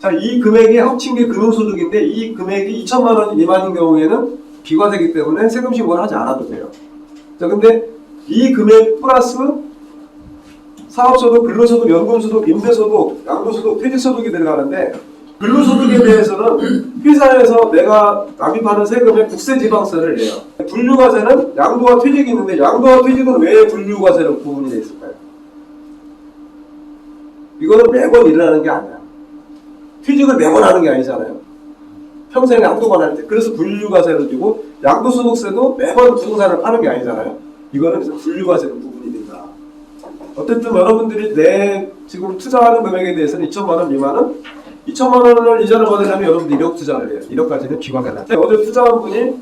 자, 이 금액이 합친 게 금융소득인데 이 금액이 2천만 원 미만인 경우에는 비과세기 때문에 세금 신고를 하지 않아도 돼요. 자, 근데 이 금액 플러스 사업소득, 근로소득, 연금소득, 임대소득, 양도소득, 퇴직소득이 들어가는데 근로소득에 대해서는 회사에서 내가 납입하는 세금에 국세지방세를 내요. 분류과세는 양도와 퇴직이 있는데 양도와 퇴직은 왜 분류과세로 구분이 되어 있을까요? 이거는 매번 일어나는 게 아니야. 퇴직을 매번 하는 게 아니잖아요. 평생 양도만 할 때. 그래서 분류과세를 주고 양도소득세도 매번 부동산을 파는 게 아니잖아요. 이거는 그래서 분류과세로 구분이 된다. 어쨌든 여러분들이 내 지금 투자하는 금액에 대해서는 2천만 원 미만은 2천만 원을 이자를 받으려면 여러분들 1억 투자를 해요. 1억까지는 비과세다. 어제 투자한 분이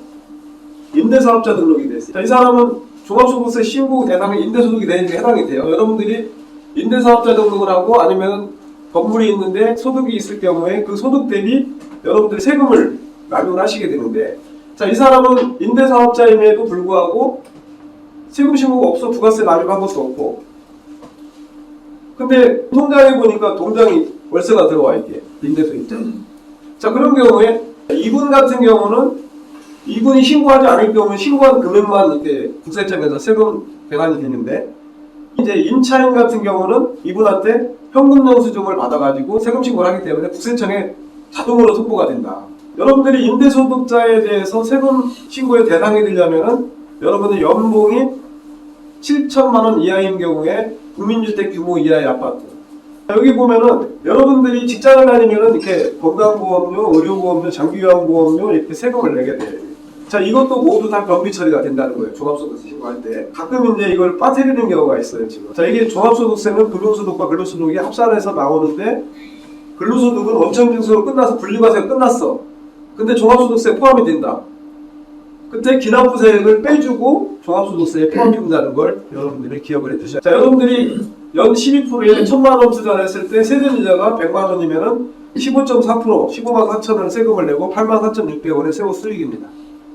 임대사업자 등록이 됐어요. 자, 이 사람은 종합소득세 신고 대상에 임대소득이 되는 게 해당이 돼요. 여러분들이 임대사업자 등록을 하고 아니면 건물이 있는데 소득이 있을 경우에 그 소득 대비 여러분들이 세금을 납입을 하시게 되는데 자, 이 사람은 임대사업자임에도 불구하고 세금 신고가 없어 부가세 납입한 것도 없고 근데 통장에 보니까 통장이 월세가 들어와 있게 임대소 입장. 자 그런 경우에 이분 같은 경우는 이분이 신고하지 않을 경우는 신고한 금액만 이렇게 국세청에서 세금 배관이 되는데 이제 임차인 같은 경우는 이분한테 현금 영수증을 받아가지고 세금 신고를 하기 때문에 국세청에 자동으로 통보가 된다. 여러분들이 임대소득자에 대해서 세금 신고에 대상이 되려면은 여러분의 연봉이 7천만 원 이하인 경우에 국민주택 규모 이하의 아파트. 여기 보면은 여러분들이 직장을 다니면은 이렇게 건강보험료, 의료보험료, 장기요양보험료 이렇게 세금을 내게 돼요. 자, 이것도 모두 다 변비 처리가 된다는 거예요. 종합소득세 신고할 때. 가끔 이제 이걸 빠뜨리는 경우가 있어요, 지금. 자, 이게 종합소득세는 근로소득과 근로소득이 합산해서 나오는데 근로소득은 원천징수로 끝나서 분리과세가 끝났어. 근데 종합소득세 포함이 된다. 그때 기납부세액을 빼주고 종합소득세에 포함된다는 걸 여러분들이 기억을 해두셔야 자, 여러분들이 연 12%에 1000만 원 투자를 했을 때 세전이자가 100만 원이면은 15.4% 15만 4천 원 세금을 내고 8만 4,600원의 세후 수익입니다.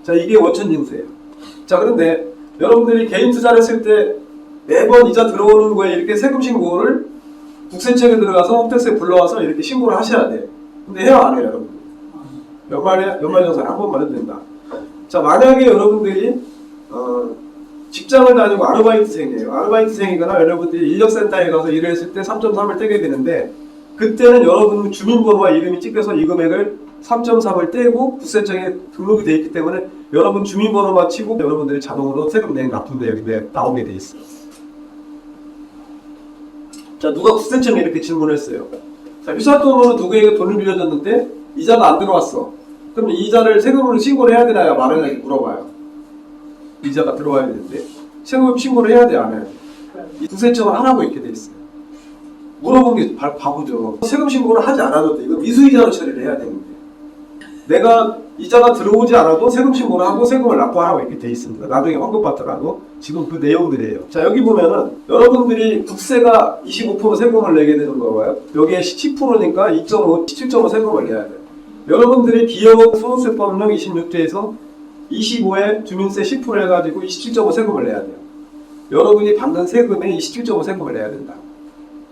자, 이게 원천 징수예요. 자, 그런데 여러분들이 개인 투자를 했을 때 매번 이자 들어오는 거에 이렇게 세금 신고를 국세청에 들어가서 홈택스에 불러와서 이렇게 신고를 하셔야 돼. 근데 해요, 안 해요, 여러분? 연말에, 연말정산 한 번만 해도 된다. 자, 만약에 여러분들이, 어, 직장을 다니고 아르바이트생이에요. 아르바이트생이거나 여러분들이 인력센터에 가서 일을 했을 때 3.3을 떼게 되는데, 그때는 여러분 주민번호와 이름이 찍혀서 이 금액을 3.3을 떼고 국세청에 등록이 돼 있기 때문에 여러분 주민번호만 치고 여러분들이 자동으로 세금 내는 납부대 여기 내- 나오게 돼 있어요. 자, 누가 국세청에 이렇게 질문했어요. 자, 회사 돈으로 누구에게 돈을 빌려줬는데 이자가 안 들어왔어. 그럼 이자를 세금으로 신고를 해야 되나요? 말을 이렇게 물어봐요. 이자가 들어와야 되는데 세금 신고를 해야 돼, 안? 이 국세청은 하라고 이렇게 돼 있어요. 물어본 게 바, 바보죠. 세금 신고를 하지 않아도 돼. 이거 미수이자로 처리를 해야 되는데. 내가 이자가 들어오지 않아도 세금 신고를 하고 세금을 납부하라고 이렇게 돼 있습니다. 나중에 환급 받더라도 지금 그 내용들이에요. 자 여기 보면은 여러분들이 국세가 25% 세금을 내게 되는 거고요. 여기에 10%니까 2.5, 17.5 세금을 내야 돼요. 여러분들이 기업 소득세법령 26조에서 25에 주민세 10% 해가지고 27.5 세금을 내야 돼요. 여러분이 받는 세금의 27.5 세금을 내야 된다.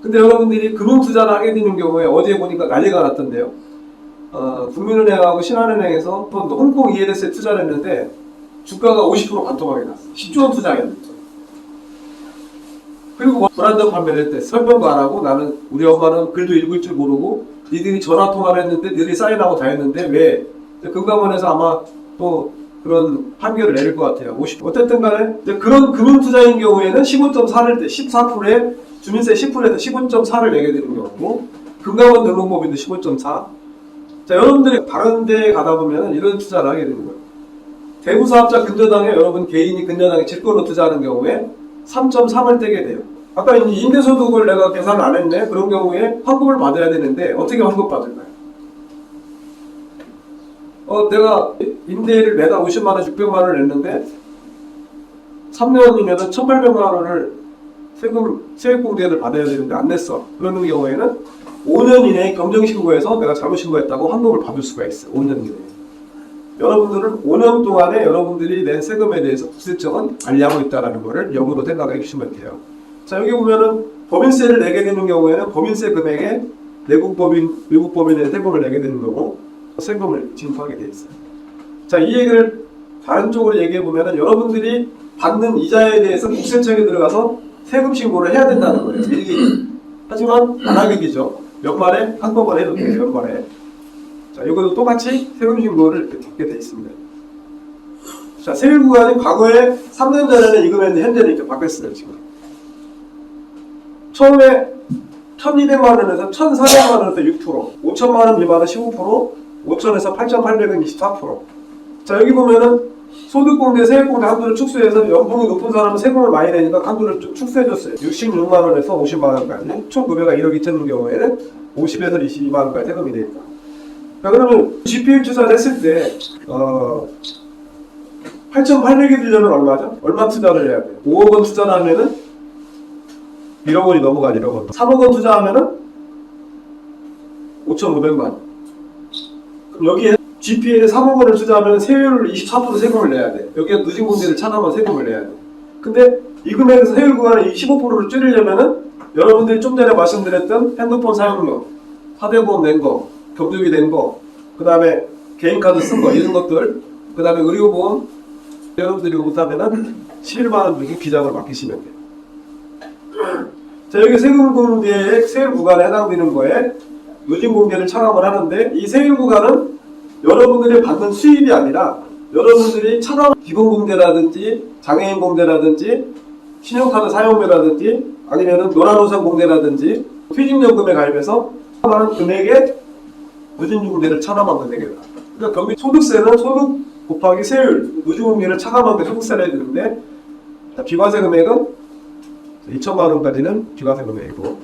근데 여러분들이 금융투자를 하게 되는 경우에 어제 보니까 난리가 났던데요. 어, 국민은행하고 신한은행에서 또 홍콩 ELS에 투자를 했는데 주가가 50% 반토막이 났어. 10조 원 투자했는데. 그리고 불안정 판매를 했대. 설명도 안 하고 나는 우리 엄마는 글도 읽을 줄 모르고 니들이 전화 통화를 했는데 니들이 사인하고 다 했는데 왜? 금감원에서 아마 또 그런 판결을 내릴 것 같아요. 50. 어쨌든 간에 그런 금융 투자인 경우에는 15.4를 때 14%에 주민세 10%에서 15.4를 내게 되는 경우고 금감원 등록법인도 15.4. 자, 여러분들이 다른 데에 가다 보면 이런 투자를 하게 되는 거예요. 대구 사업자 근저당에 여러분 개인이 근저당에 직권으로 투자하는 경우에 3.3을 떼게 돼요. 아까 임대소득을 내가 계산을 안 했네. 그런 경우에 환급을 받아야 되는데 어떻게 환급 받을까요? 어, 내가 임대를 매달 50만 원, 600만 원을 냈는데 3년이면 1,800만 원을 세금 세액공제를 받아야 되는데 안 냈어. 그러는 경우에는 5년 이내에 경정신고해서 내가 잘못 신고했다고 환급을 받을 수가 있어. 5년 이내에. 여러분들은 5년 동안에 여러분들이 낸 세금에 대해서 국세청은 관리하고 있다는 것을 역으로 생각해 주시면 돼요. 자 여기 보면은 법인세를 내게 되는 경우에는 법인세 금액의 내국 법인, 외국 법인에 세금을 내게 되는 거고 세금을 징수하게 돼 있어요. 자, 이 얘기를 다른 쪽으로 얘기해 보면은 여러분들이 받는 이자에 대해서 국세청에 들어가서 세금 신고를 해야 된다는 거예요. 일일이. 하지만 안 하게 되죠. 연말에 한꺼번에 해도 돼요. 연말에. 자, 이것도 똑같이 세금 신고를 받게 돼 있습니다. 자, 세율 구간이 과거에 3년 전에는 이금했는데 현재는 이렇게 바뀌었어요, 지금. 처음에 1200만 원에서 1400만 원에서 6%, 5천만 원 미만은 15%, 5천에서 8,800은 24%. 자, 여기 보면은 소득공제, 세액공제 한도를 축소해서 연봉이 높은 사람은 세금을 많이 내니까 한도를 좀 축소해줬어요. 66만 원에서 50만 원까지. 1,900가 1억 2천인 경우에는 50에서 22만 원까지 세금이 되니까. 자, 그러면 GPL 투자를 했을 때, 어, 8,800이 들려면 얼마죠? 얼마 투자를 해야 돼요? 5억 원 투자를 하면은 1억 원이 넘어가 1억 원. 3억 원 투자하면은 5,500만 원. 여기에 GPL에 3억 원을 투자하면 세율을 24% 세금을 내야 돼. 여기에 누진 공제를 차감한 세금을 내야 돼. 근데 이 금액에서 세율 구간을 15%를 줄이려면은 여러분들이 좀 전에 말씀드렸던 핸드폰 사용료, 사대보험 낸 거, 경주기 낸 거, 그 다음에 개인카드 쓴 거, 이런 것들, 그 다음에 의료보험, 여러분들이 못하면은 11만 원 중에 비장을 맡기시면 돼요. 자, 여기 세금 공제의 세율 구간에 해당되는 거에 누진 공제를 차감을 하는데 이 세율 구간은 여러분들이 받는 수입이 아니라 여러분들이 차감 기본 공제라든지 장애인 공제라든지 신용카드 사용료라든지 아니면은 노란우산 공제라든지 퇴직연금에 가입해서 차감하는 금액에 누진공제를 차감한 금액이다. 그러니까 경비 소득세는 소득 곱하기 세율, 누진공제를 차감한 게 되는데 자, 비과세 금액은 2천만 원까지는 비과세 금액이고